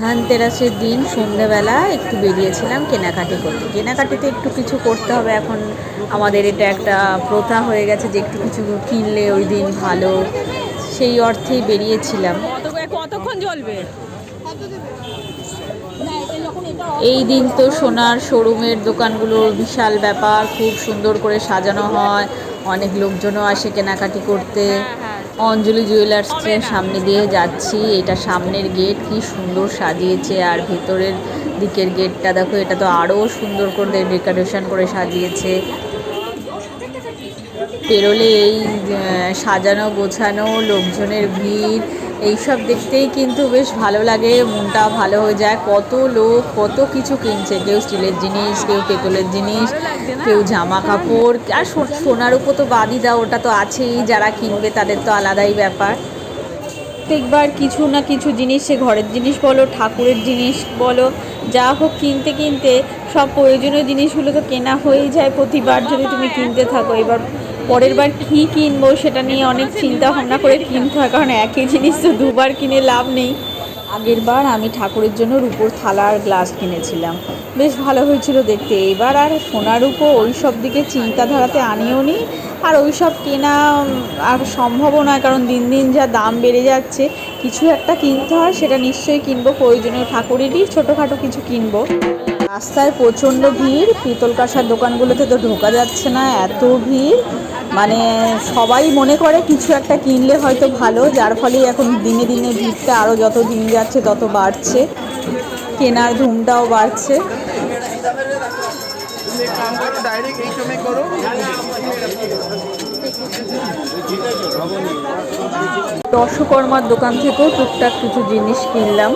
ধানতেরাসের দিন সন্ধ্যেবেলা একটু বেরিয়েছিলাম কেনাকাটি করতে। কেনাকাটিতে একটু কিছু করতে হবে এখন। আমাদের এটা একটা প্রথা হয়ে গেছে যে একটু কিছু কিনলে ওই দিন ভালো। সেই অর্থেই বেরিয়েছিলাম। কতক্ষণ জ্বলবে? এই দিন তো সোনার শোরুমের দোকানগুলোর বিশাল ব্যাপার খুব সুন্দর করে সাজানো হয়। অনেক লোকজনও আসে কেনাকাটি করতে। অঞ্জলি জুয়েলার্সের সামনে দিয়ে যাচ্ছি। এটা সামনের গেট, কি সুন্দর সাজিয়েছে। আর ভেতরের দিকের গেটটা দেখো, এটা তো আরও সুন্দর করে ডেকোরেশন করে সাজিয়েছে। পেরোলে এই সাজানো গোছানো লোকজনের ভিড় এইসব দেখতেই কিন্তু বেশ ভালো লাগে মনটা ভালো হয়ে যায়। কত লোক কত কিছু কিনছে কেউ স্টিলের জিনিস কেউ পেতলের জিনিস কেউ জামা কাপড় আর সোনার উপর তো বাদই দাও ওটা তো আছেই যারা কিনবে তাদের তো আলাদাই ব্যাপার। প্রত্যেকবার কিছু না কিছু জিনিস সে ঘরের জিনিস বলো ঠাকুরের জিনিস বলো যা হোক কিনতে কিনতে সব প্রয়োজনীয় জিনিসগুলো তো কেনা হয়েই যায় প্রতিবার যদি তুমি কিনতে থাকো। এবার পরের বার কী কিনবো সেটা নিয়ে অনেক চিন্তা ভাবনা করে কিনতে হয়, কারণ একই জিনিস তো দুবার কিনে লাভ নেই। আগের বার আমি ঠাকুরের জন্য রূপোর থালা আর গ্লাস কিনেছিলাম। বেশ ভালো হয়েছিল দেখতে। এবার আর সোনার উপো ওই সব দিকে চিন্তাধারাতে আনিও নি। আর ওই সব কেনা আর সম্ভবও নয়, কারণ দিন দিন যা দাম বেড়ে যাচ্ছে, কিছু একটা কিনতে হয়, সেটা নিশ্চয়ই কিনবো। প্রয়োজনীয় ঠাকুরেরই ছোটোখাটো কিছু কিনবো। রাস্তায় প্রচণ্ড ভিড়, পিতল কাঁসার দোকানগুলোতে তো ঢোকা যাচ্ছে না, এত ভিড়। মানে সবাই মনে করে কিছু একটা কিনলে হয়তো ভালো, যার ফলে এখন দিনে দিনে ভিড়টা আরও যত দিন যাচ্ছে তত বাড়ছে। কেনার ধুমটাও বাড়ছে। দর্শকর্মার দোকান থেকেও টুকটাক কিছু জিনিস কিনলাম।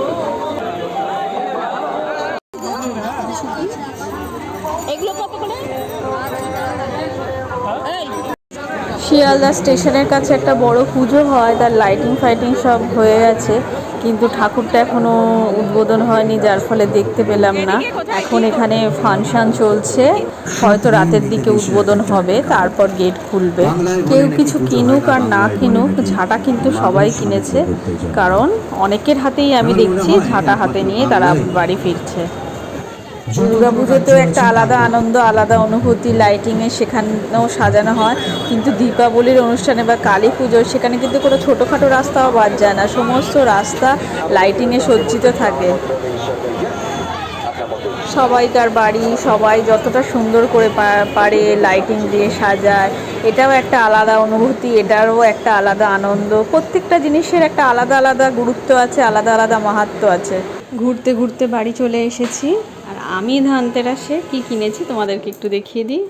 এগুলো কত করে? শিয়ালদা স্টেশনের কাছে একটা বড় পুজো হয়, তার লাইটিং ফাইটিং সব হয়ে গেছে, কিন্তু ঠাকুরটা এখনও উদ্বোধন হয়নি, যার ফলে দেখতে পেলাম না। এখন এখানে ফাংশন চলছে, হয়তো রাতের দিকে উদ্বোধন হবে, তারপর গেট খুলবে। কেউ কিছু কিনুক আর না কিনুক, ঝাঁটা কিন্তু সবাই কিনেছে, কারণ অনেকের হাতেই আমি দেখছি, ঝাঁটা হাতে নিয়ে তারা বাড়ি ফিরছে। দুর্গা পুজোতেও একটা আলাদা আনন্দ, আলাদা অনুভূতি লাইটিংয়ে সেখানেও সাজানো হয়। কিন্তু দীপাবলির অনুষ্ঠানে বা কালী পুজোয় সেখানে কিন্তু কোনো ছোটোখাটো রাস্তাও বাদ যায় না। সমস্ত রাস্তা লাইটিংয়ে সজ্জিত থাকে। সবাইকার বাড়ি, সবাই যতটা সুন্দর করে পারে লাইটিং দিয়ে সাজায়, এটাও একটা আলাদা অনুভূতি, এটারও একটা আলাদা আনন্দ। প্রত্যেকটা জিনিসের একটা আলাদা আলাদা গুরুত্ব আছে, আলাদা আলাদা মাহাত্ম আছে। ঘুরতে ঘুরতে বাড়ি চলে এসেছি। আমি ধানতেরাসে কি কিনেছি তোমাদেরকে একটু দেখিয়ে দিই।